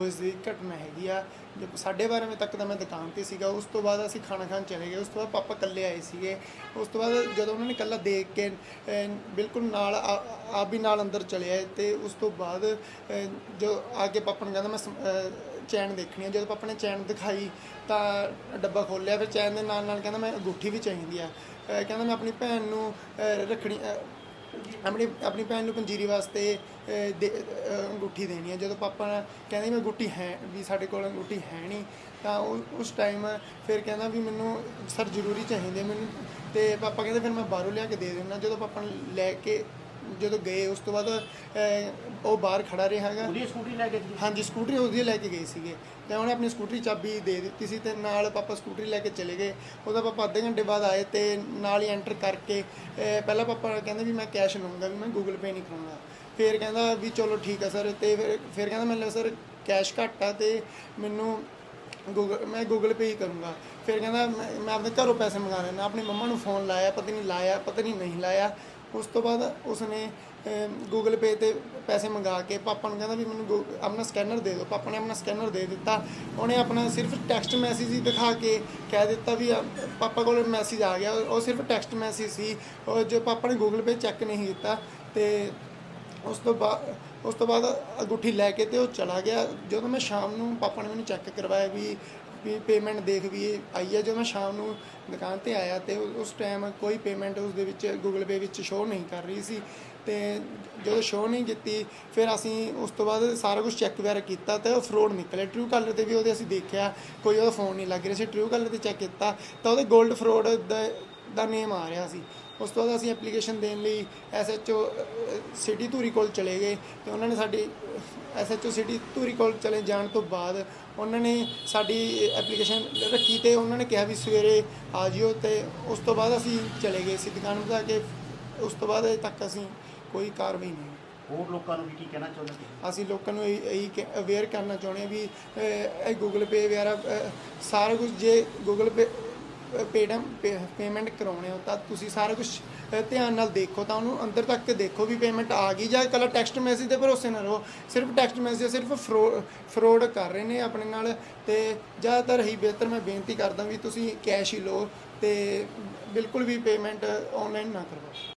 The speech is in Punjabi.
ਉਸ ਦੀ ਘਟਨਾ ਹੈਗੀ ਆ। ਜੋ 12:30 ਵਜੇ ਤੱਕ ਤਾਂ ਮੈਂ ਦੁਕਾਨ ਤੇ ਸੀਗਾ। ਉਸ ਤੋਂ ਬਾਅਦ ਅਸੀਂ ਖਾਣਾ ਖਾਣ ਚਲੇ ਗਏ। ਉਸ ਤੋਂ ਬਾਅਦ ਪਾਪਾ ਇਕੱਲੇ ਆਏ ਸੀਗੇ। ਉਸ ਤੋਂ ਬਾਅਦ ਜਦੋਂ ਉਹਨਾਂ ਨੇ ਇਕੱਲਾ ਦੇਖ ਕੇ ਅਹ, ਬਿਲਕੁਲ ਨਾਲ ਆ- ਆਪ ਵੀ ਨਾਲ ਅੰਦਰ ਚਲੇ ਆਏ ਤੇ ਉਸ ਤੋਂ ਬਾਅਦ ਅਹ, ਜੋ ਆ ਕੇ ਪਾਪਾ ਨੂੰ ਕਹਿੰਦਾ ਮੈਂ ਸਮ- ਅਹ, ਚੈਨ ਦੇਖਣੀ ਆ। ਜਦੋਂ ਪਾਪਾ ਨੇ ਚੈਨ ਦਿਖਾਈ ਤਾਂ ਡੱਬਾ ਖੋਲ੍ਹਿਆ। ਫਿਰ ਚੈਨ ਦੇ ਨਾਲ ਨਾਲ ਕਹਿੰਦਾ ਮੈਂ ਅੰਗੂਠੀ ਵੀ ਚਾਹੀਦੀ ਆ। ਅਹ, ਕਹਿੰਦਾ ਮੈਂ ਆਪਣੀ ਭੈਣ ਨੂੰ ਅਹ, ਰੱਖਣੀ ਅਹ, ਆਪਣੀ ਆਪਣੀ ਭੈਣ ਨੂੰ ਪੰਜੀਰੀ ਵਾਸਤੇ ਅਹ, ਦੇ- ਅਹ, ਅੰਗੂਠੀ ਦੇਣੀ ਹੈ। ਜਦੋਂ ਪਾਪਾ ਕਹਿੰਦੇ ਮੈਂ ਅੰਗੂਠੀ ਹੈ ਵੀ ਸਾਡੇ ਕੋਲ ਅੰਗੂਠੀ ਹੈ ਨਹੀਂ ਤਾਂ ਉਹ- ਉਸ ਟਾਈਮ ਫਿਰ ਕਹਿੰਦਾ ਵੀ ਮੈਨੂੰ ਸਰ ਜ਼ਰੂਰੀ ਚਾਹੀਦੀ ਹੈ ਮੈਨੂੰ ਤੇ ਪਾਪਾ ਕਹਿੰਦੇ ਫਿਰ ਮੈਂ ਬਾਹਰੋਂ ਲਿਆ ਕੇ ਦੇ ਦਿੰਦਾ। ਜਦੋਂ ਪਾਪਾ ਨੇ ਲੈ ਕੇ ਜਦੋਂ ਗਏ ਉਸ ਤੋਂ ਬਾਅਦ ਅਹ, ਉਹ ਬਾਹਰ ਖੜਾ ਰਿਹਾ ਹੈਗਾ। ਉਹਦੀ ਸਕੂਟਰੀ ਲੈ ਕੇ ਹਾਂਜੀ ਸਕੂਟਰੀ ਉਹਦੀ ਲੈ ਕੇ ਗਏ ਸੀਗੇ। ਤੇ ਉਹਨੇ ਆਪਣੀ ਸਕੂਟਰੀ ਚਾਬੀ ਦੇ ਦਿੱਤੀ ਸੀ ਤੇ ਨਾਲ ਪਾਪਾ ਸਕੂਟਰੀ ਲੈ ਕੇ ਚਲੇ ਗਏ। ਉਹਦਾ ਪਾਪਾ ਅੱਧੇ ਘੰਟੇ ਬਾਅਦ ਆਏ ਤੇ ਨਾਲ ਹੀ ਐਂਟਰ ਕਰਕੇ ਅਹ, ਪਹਿਲਾਂ ਪਾਪਾ ਕਹਿੰਦੇ ਵੀ ਮੈਂ ਕੈਸ਼ ਲਵਾਂਗਾ ਵੀ ਮੈਂ ਗੂਗਲ ਪੇ ਨਹੀਂ ਕਰਾਉਂਗਾ ਫਿਰ ਕਹਿੰਦਾ ਵੀ ਚਲੋ ਠੀਕ ਆ ਸਰ ਤੇ ਫਿਰ ਫਿਰ ਕਹਿੰਦਾ ਮੈਨੂੰ ਸਰ ਕੈਸ਼ ਘੱਟ ਆ ਤੇ ਮੈਨੂੰ ਗੂਗਲ ਮੈਂ ਗੂਗਲ ਪੇ ਹੀ ਕਰੂੰਗਾ। ਫਿਰ ਕਹਿੰਦਾ ਮੈਂ ਮੈਂ ਆਪਣੇ ਘਰੋਂ ਪੈਸੇ ਮੰਗਾ ਲੈਣਾ ਆਪਣੀ ਮੰਮਾ ਨੂੰ ਫੋਨ ਲਾਇਆ ਪਤਾ ਨਹੀਂ ਲਾਇਆ ਪਤਾ ਨਹੀਂ ਨਹੀਂ ਲਾਇਆ। ਉਸ ਤੋਂ ਬਾਅਦ ਉਸਨੇ ਗੂਗਲ ਪੇ ਤੇ ਪੈਸੇ ਮੰਗਾ ਕੇ ਪਾਪਾ ਨੂੰ ਕਹਿੰਦਾ ਵੀ ਮੈਨੂੰ ਗੂ- ਆਪਣਾ ਸਕੈਨਰ ਦੇ ਦਿਓ। ਪਾਪਾ ਨੇ ਆਪਣਾ ਸਕੈਨਰ ਦੇ ਦਿੱਤਾ। ਉਹਨੇ ਆਪਣਾ ਸਿਰਫ ਟੈਕਸਟ ਮੈਸੇਜ ਹੀ ਦਿਖਾ ਕੇ ਕਹਿ ਦਿੱਤਾ ਵੀ ਪਾਪਾ ਕੋਲ ਮੈਸੇਜ ਆ ਗਿਆ। ਉਹ ਸਿਰਫ ਟੈਕਸਟ ਮੈਸੇਜ ਸੀ। ਉਹ ਜੋ ਪਾਪਾ ਨੇ ਗੂਗਲ ਪੇ ਚੈੱਕ ਨਹੀਂ ਕੀਤਾ ਤੇ ਉਸ ਤੋਂ ਬਾਅਦ ਉਸ ਤੋਂ ਬਾਅਦ ਅੰਗੂਠੀ ਲੈ ਕੇ ਤੇ ਉਹ ਚਲਾ ਗਿਆ। ਜਦੋਂ ਮੈਂ ਸ਼ਾਮ ਨੂੰ ਪਾਪਾ ਨੇ ਮੈਨੂੰ ਚੈੱਕ ਕਰਵਾਇਆ ਵੀ ਵੀ ਪੇਮੈਂਟ ਦੇਖ ਵੀ ਇਹ ਆਈ ਹੈ ਜਦੋਂ ਮੈਂ ਸ਼ਾਮ ਨੂੰ ਦੁਕਾਨ ਤੇ ਆਇਆ ਤੇ ਉਸ ਟਾਈਮ ਕੋਈ ਪੇਮੈਂਟ ਉਸ ਦੇ ਵਿੱਚ ਗੂਗਲ ਪੇ ਵਿੱਚ ਸ਼ੋਅ ਨਹੀਂ ਕਰ ਰਹੀ ਸੀ। ਤੇ ਜਦੋਂ ਸ਼ੋਅ ਨਹੀਂ ਕੀਤੀ, ਫਿਰ ਅਸੀਂ ਉਸ ਤੋਂ ਬਾਅਦ ਸਾਰਾ ਕੁਝ ਚੈੱਕ ਵਗੈਰਾ ਕੀਤਾ ਤੇ ਉਹ ਫਰੋਡ ਨਿਕਲਿਆ। ਟਰੂ ਕਲਰ ਤੇ ਵੀ ਉਹਦੇ ਅਸੀਂ ਦੇਖਿਆ, ਕੋਈ ਉਹਦਾ ਫੋਨ ਨਹੀਂ ਲੱਗ ਰਿਹਾ। ਸੀ ਟਰੂ ਕਲਰ ਤੇ ਚੈੱਕ ਕੀਤਾ ਤਾਂ ਉਹਦੇ 골ਡ ਫਰੋਡ ਦਾ ਦਾ ਨੇਮ ਆ ਰਿਹਾ ਸੀ। ਉਸ ਤੋਂ ਬਾਅਦ ਅਸੀਂ ਐਪਲੀਕੇਸ਼ਨ ਦੇਣ ਲਈ ਐਸਐਚਓ ਸਿਟੀ ਧੂਰੀ ਕੋਲ ਚਲੇ ਗਏ ਤੇ ਉਹਨਾਂ ਨੇ ਸਾਡੀ ਐਸਐਚਓ ਸਿਟੀ ਧੂਰੀ ਕੋਲ ਚਲੇ ਜਾਣ ਤੋਂ ਬਾਅਦ ਉਹਨਾਂ ਨੇ ਸਾਡੀ ਐਪਲੀਕੇਸ਼ਨ ਰੱਖੀ ਤੇ ਉਹਨਾਂ ਨੇ ਕਿਹਾ ਵੀ ਸਵੇਰੇ ਆ ਜਿਓ ਤੇ ਉਸ ਤੋਂ ਬਾਅਦ ਅਸੀਂ ਚਲੇ ਗਏ ਸੀ ਦੁਕਾਨ ਵਧਾ ਕੇ ਉਸ ਤੋਂ ਬਾਅਦ ਅਜੇ ਤੱਕ ਅਸੀਂ ਕੋਈ ਕਾਰਵਾਈ ਨਹੀਂ ਹੋਰ ਲੋਕਾਂ ਨੂੰ ਵੀ ਕੀ ਕਹਿਣਾ ਚਾਹੁੰਦੇ ਅਸੀਂ ਲੋਕਾਂ ਨੂੰ ਇਹ ਇਹੀ ਅਵੇਅਰ ਕਰਨਾ ਚਾਹੁੰਦੇ ਹਾਂ ਵੀ ਇਹ ਗੂਗਲ ਪੇ ਵਗੈਰਾ ਸਾਰਾ ਕੁਝ ਜੇ ਗੂਗਲ ਪੇ ਪੇਟਮ ਪੇਮੈਂਟ ਕਰਾਉਣੇ ਹੋ ਤਾਂ ਤੁਸੀਂ ਸਾਰਾ ਕੁਝ ਧਿਆਨ ਨਾਲ ਦੇਖੋ ਤਾਂ ਉਹਨੂੰ ਅੰਦਰ ਤੱਕ ਦੇਖੋ ਵੀ ਪੇਮੈਂਟ ਆ ਗਈ ਜਾਂ ਇਕੱਲਾ ਟੈਕਸਟ ਮੈਸੇਜ ਦੇ ਭਰੋਸੇ ਨਾ ਰਹੋ। ਸਿਰਫ ਟੈਕਸਟ ਮੈਸੇਜ ਸਿਰਫ ਫਰੋਡ ਕਰ ਰਹੇ ਨੇ ਆਪਣੇ ਨਾਲ ਤੇ ਜ਼ਿਆਦਾਤਰ ਹੀ ਬਿਹਤਰ ਮੈਂ ਬੇਨਤੀ ਕਰਦਾ ਵੀ ਤੁਸੀਂ ਕੈਸ਼ ਹੀ ਲਓ ਤੇ ਬਿਲਕੁਲ ਵੀ ਪੇਮੈਂਟ ਆਨਲਾਈਨ ਨਾ ਕਰਵਾਓ।